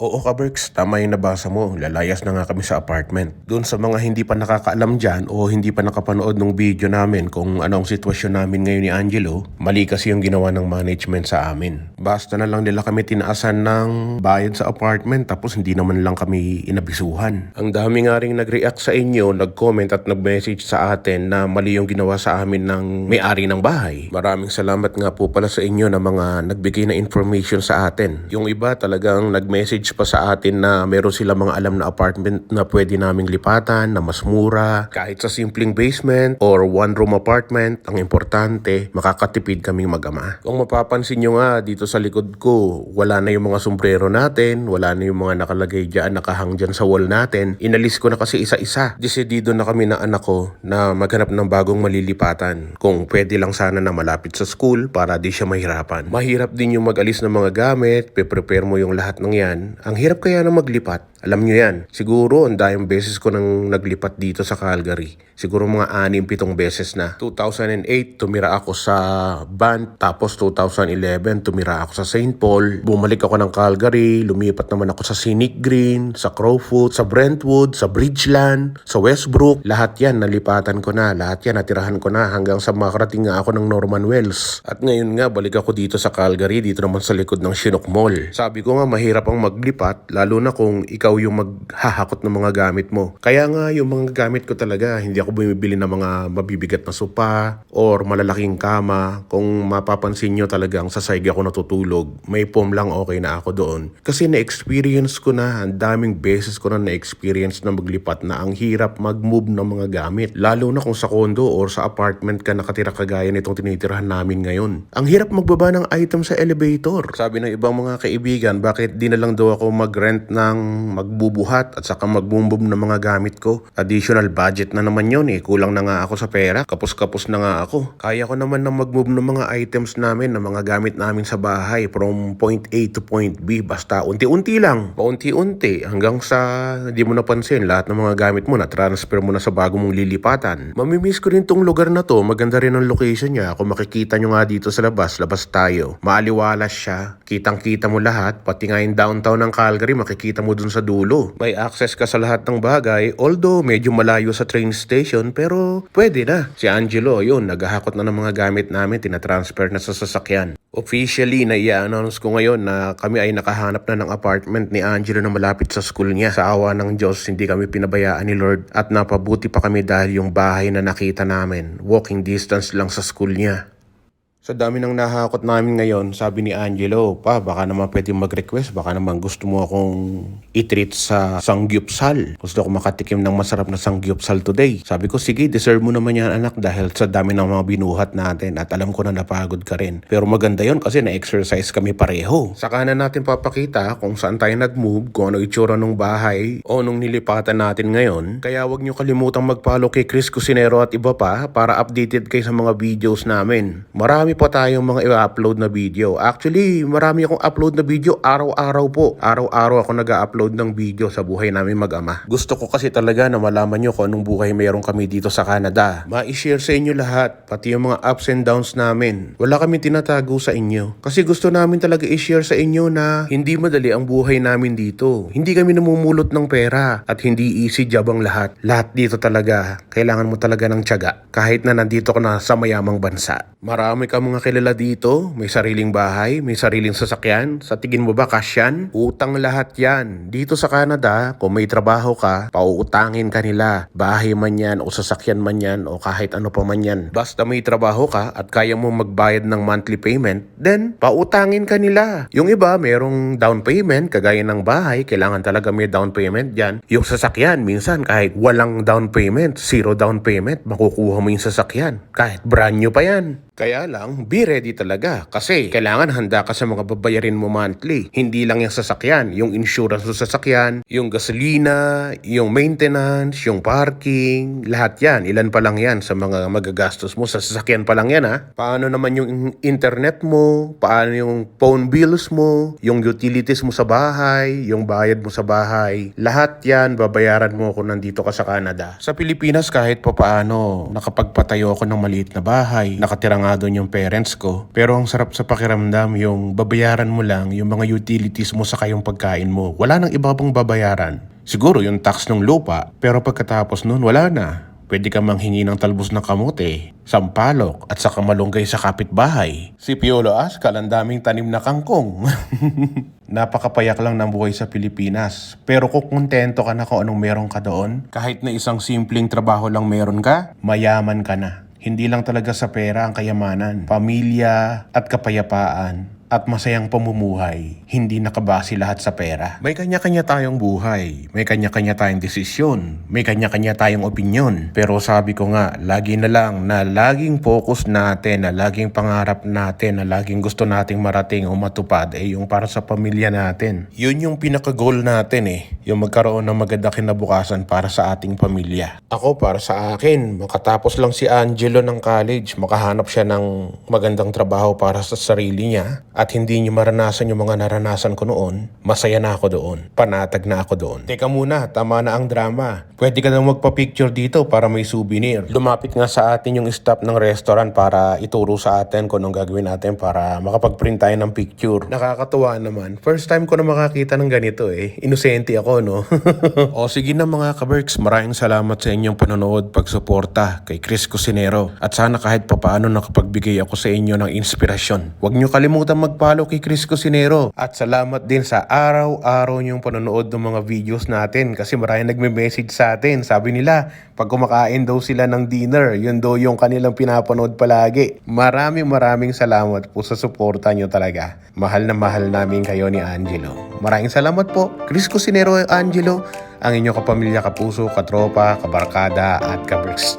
Oo ka Berks, tama yung nabasa mo. Lalayas na nga kami sa apartment. Doon sa mga hindi pa nakakaalam dyan o hindi pa nakapanood ng video namin kung ano ang sitwasyon namin ngayon ni Angelo, mali kasi yung ginawa ng management sa amin. Basta na lang nila kami tinaasan ng bayad sa apartment tapos hindi naman lang kami inabisuhan. Ang dami nga rin nag-react sa inyo, nag-comment at nag-message sa atin na mali yung ginawa sa amin ng may-ari ng bahay. Maraming salamat nga po pala sa inyo na mga nagbigay na information sa atin. Yung iba talagang nag-message pa sa atin na meron sila mga alam na apartment na pwede naming lipatan, na mas mura, kahit sa simpleng basement or one room apartment, ang importante, makakatipid kaming mag-ama. Kung mapapansin nyo nga dito sa likod ko, wala na yung mga sombrero natin, wala na yung mga nakalagay dyan, nakahang dyan sa wall natin. Inalis ko na kasi isa-isa. Desidido na kami na anak ko na maghanap ng bagong malilipatan. Kung pwede lang sana na malapit sa school para di siya mahirapan. Mahirap din yung mag-alis ng mga gamit, pe-prepare mo yung lahat ng yan. Ang hirap kaya na maglipat. Alam nyo yan. Siguro, ang dayong beses ko nang naglipat dito sa Calgary. Siguro mga anim, pitong beses na. 2008, tumira ako sa Band. Tapos 2011, tumira ako sa St. Paul. Bumalik ako ng Calgary. Lumipat naman ako sa Scenic Green, sa Crowfoot, sa Brentwood, sa Bridgeland, sa Westbrook. Lahat yan, nalipatan ko na. Lahat yan, natirahan ko na hanggang sa makarating nga ako ng Norman Wells. At ngayon nga, balik ako dito sa Calgary, dito naman sa likod ng Chinook Mall. Sabi ko nga, mahirap ang maglipat, lalo na kung ikaw yung maghahakot ng mga gamit mo. Kaya nga, yung mga gamit ko talaga, hindi ako bumibili ng mga mabibigat na sopa or malalaking kama. Kung mapapansin nyo talagang sa side ako natutulog, may foam lang okay na ako doon. Kasi na-experience ko na, ang daming beses ko na na-experience na maglipat na ang hirap mag-move ng mga gamit. Lalo na kung sa condo or sa apartment ka nakatira kagaya nitong tinitirahan namin ngayon. Ang hirap magbaba ng item sa elevator. Sabi ng ibang mga kaibigan, bakit di na lang daw ako mag-rent ng magbubuhat at saka magbumbum ng mga gamit ko. Additional budget na naman yun eh. Kulang na nga ako sa pera. Kapos-kapos na nga ako. Kaya ko naman na mag-move ng mga items namin, ng mga gamit namin sa bahay from point A to point B. Basta unti-unti lang. Paunti-unti hanggang sa hindi mo napansin lahat ng mga gamit mo na transfer mo na sa bago mong lilipatan. Mamimiss ko rin tong lugar na to. Maganda rin ang location niya. Kung makikita nyo nga dito sa labas, labas tayo. Maaliwalas siya. Kitang-kita mo lahat. Pati nga yung downtown ng Calgary, makikita mo dun sa dulo. May access ka sa lahat ng bagay. Although medyo malayo sa train station, pero pwede na. Si Angelo, yun, naghahakot na ng mga gamit namin, tinatransfer na sa sasakyan. Officially, na i-announce ko ngayon na kami ay nakahanap na ng apartment ni Angelo na malapit sa school niya. Sa awa ng Diyos, hindi kami pinabayaan ni Lord at napabuti pa kami dahil yung bahay na nakita namin, walking distance lang sa school niya. Sa dami ng nahakot namin ngayon, sabi ni Angelo, pa, baka naman pwede mag-request, baka naman gusto mo akong i-treat sa sangyupsal. Gusto ko makatikim ng masarap na sangyupsal today. Sabi ko, sige, deserve mo naman yan anak dahil sa dami ng mga binuhat natin at alam ko na napagod ka rin. Pero maganda yon kasi na-exercise kami pareho. Saka na natin papakita kung saan tayo nag-move, kung ano itsura ng bahay o nung nilipatan natin ngayon. Kaya wag nyo kalimutang mag-follow kay Chris Cusinero at iba pa para updated kayo sa mga videos namin. Marami pa tayong mga i-upload na video. Actually, marami akong upload na video araw-araw po. Araw-araw ako nag-upload ng video sa buhay namin mag-ama. Gusto ko kasi talaga na malaman nyo kung anong buhay mayroon kami dito sa Canada. Ma-share sa inyo lahat, pati yung mga ups and downs namin. Wala kami tinatago sa inyo. Kasi gusto namin talaga i-share sa inyo na hindi madali ang buhay namin dito. Hindi kami namumulot ng pera at hindi easy job ang lahat. Lahat dito talaga, kailangan mo talaga ng tiyaga. Kahit na nandito ka na sa mayamang bansa. Marami mga kilala dito, may sariling bahay, may sariling sasakyan. Sa tingin mo ba kasyan? Utang lahat yan. Dito sa Canada, kung may trabaho ka, pauutangin ka nila. Bahay man yan o sasakyan man yan o kahit ano pa man yan. Basta may trabaho ka at kaya mo magbayad ng monthly payment, then pautangin ka nila. Yung iba, merong down payment, kagaya ng bahay, kailangan talaga may down payment dyan. Yung sasakyan, minsan kahit walang down payment, zero down payment, makukuha mo yung sasakyan. Kahit brand new pa yan. Kaya lang, be ready talaga. Kasi kailangan handa ka sa mga babayarin mo monthly. Hindi lang yung sasakyan, yung insurance sa sasakyan, yung gasolina, yung maintenance, yung parking, lahat yan. Ilan pa lang yan sa mga magagastos mo. Sa sasakyan pa lang yan ha. Paano naman yung internet mo, paano yung phone bills mo, yung utilities mo sa bahay, yung bayad mo sa bahay. Lahat yan, babayaran mo kung nandito ka sa Canada. Sa Pilipinas kahit pa paano, nakapagpatayo ako ng maliit na bahay. Nakatira nga nga doon yung parents ko. Pero ang sarap sa pakiramdam yung babayaran mo lang yung mga utilities mo sa kayong pagkain mo. Wala nang iba pang babayaran. Siguro yung tax ng lupa, pero pagkatapos nun wala na. Pwede ka manghingi ng talbos ng kamote, sampalok, at saka malunggay sa kapitbahay. Si Piolo Ascal, ang daming tanim na kangkong. Napakapayak lang ng buhay sa Pilipinas. Pero kung kontento ka na kung anong meron ka doon, kahit na isang simpleng trabaho lang meron ka, mayaman ka na. Hindi lang talaga sa pera ang kayamanan. Pamilya at kapayapaan at masayang pamumuhay, hindi nakabase lahat sa pera. May kanya-kanya tayong buhay, may kanya-kanya tayong desisyon, may kanya-kanya tayong opinyon. Pero sabi ko nga, lagi na lang na laging focus natin, na laging pangarap natin, na laging gusto nating marating o matupad ay yung para sa pamilya natin. Yun yung pinaka-goal natin eh, yung magkaroon ng maganda kinabukasan para sa ating pamilya. Ako para sa akin, makatapos lang si Angelo ng college, makahanap siya ng magandang trabaho para sa sarili niya at hindi niyo maranasan yung mga naranasan ko noon, masaya na ako doon. Panatag na ako doon. Teka muna, tama na ang drama. Pwede ka nang magpa-picture dito para may souvenir. Lumapit nga sa atin yung staff ng restaurant para ituro sa atin kung anong gagawin natin para makapag-print tayo ng picture. Nakakatuwa naman. First time ko na makakita ng ganito eh. Inosente ako, no? o sige na mga kaberks, maraming salamat sa inyong panonood, pagsuporta kay Chris Cusinero. At sana kahit papaano nakapagbigay ako sa inyo ng inspirasyon. Huwag nyo kalimutan mag-follow kay Chris Cusinero. At salamat din sa araw-araw nyong panonood ng mga videos natin kasi maraming nagme-message sa atin. Sabi nila, pag kumakain daw sila ng dinner, yun daw yung kanilang pinapanood palagi. Maraming maraming salamat po sa suporta nyo talaga. Mahal na mahal namin kayo ni Angelo. Maraming salamat po, Chris Cusinero Angelo, ang inyong kapamilya, kapuso, katropa, kabarkada at kabricks.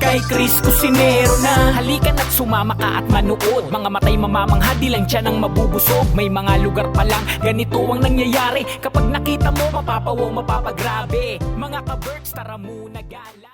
Kay Chris Cusinero na. Halika na't sumama ka at manood. Mga matay mamamangha di lang dyan ang mabubusog. May mga lugar pa lang ganito ang nangyayari. Kapag nakita mo mapapawaw mapapagrabe. Mga ka-birds tara muna gala